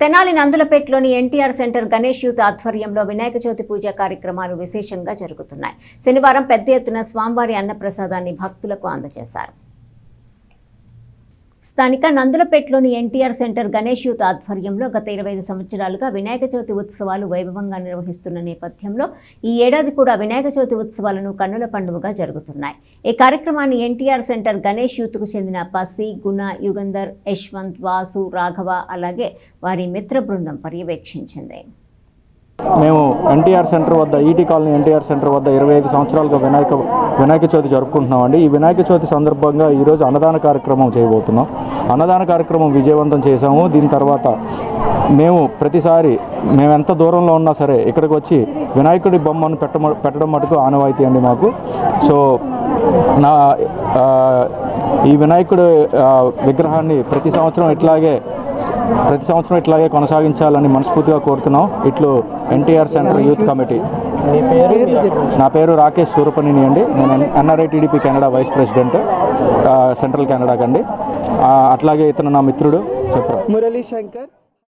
తెనాలి నందులపేటలోని NTR centre Ganesh youth ఆధ్వర్యంలో వినాయక చవితి పూజా కార్యక్రమాలు విశేషంగా జరుగుతున్నాయి. శనివారం పెద్ద ఎత్తున స్వామివారి అన్నప్రసాదాన్ని భక్తులకు అందజేశారు. స్థానిక నందులపేటలోని ఎన్టీఆర్ సెంటర్ గణేష్ యూత్ ఆధ్వర్యంలో గత ఇరవై ఐదు సంవత్సరాలుగా వినాయక చవితి ఉత్సవాలు వైభవంగా నిర్వహిస్తున్న నేపథ్యంలో ఈ ఏడాది కూడా వినాయక చవితి ఉత్సవాలను కన్నుల పండుగగా జరుగుతున్నాయి. ఈ కార్యక్రమాన్ని ఎన్టీఆర్ సెంటర్ గణేష్ యూత్కు చెందిన పసి గుణ యుగంధర్ యశ్వంత్ వాసు రాఘవ అలాగే వారి మిత్ర బృందం పర్యవేక్షించింది. మేము ఎన్టీఆర్ సెంటర్ వద్ద ఈటీ కాలనీ ఎన్టీఆర్ సెంటర్ వద్ద ఇరవై ఐదు సంవత్సరాలుగా వినాయక వినాయక చవితి జరుపుకుంటున్నామండి. ఈ వినాయక చవితి సందర్భంగా ఈరోజు అన్నదాన కార్యక్రమం చేయబోతున్నాం. అన్నదాన కార్యక్రమం విజయవంతం చేశాము. దీని తర్వాత మేము ప్రతిసారి మేము ఎంత దూరంలో ఉన్నా సరే ఇక్కడికి వచ్చి వినాయకుడి బొమ్మను పెట్ట పెట్టడం మటుకు ఆనవాయితీ అండి మాకు. సో నా ఈ వినాయకుడు విగ్రహాన్ని ప్రతి సంవత్సరం ఇట్లాగే ప్రతి సంవత్సరం ఇట్లాగే కొనసాగించాలని మనస్ఫూర్తిగా కోరుతున్నాం. ఇట్లు ఎన్టీఆర్ సెంటర్ యూత్ కమిటీ. నా పేరు రాకేష్ సూరపనేని అండి. నేను NRI TDP Canada vice president central కెనడాకి అండి. ఆ, అట్లాగే ఇతను నా మిత్రుడు. చెప్పరా? మురళీ శంకర్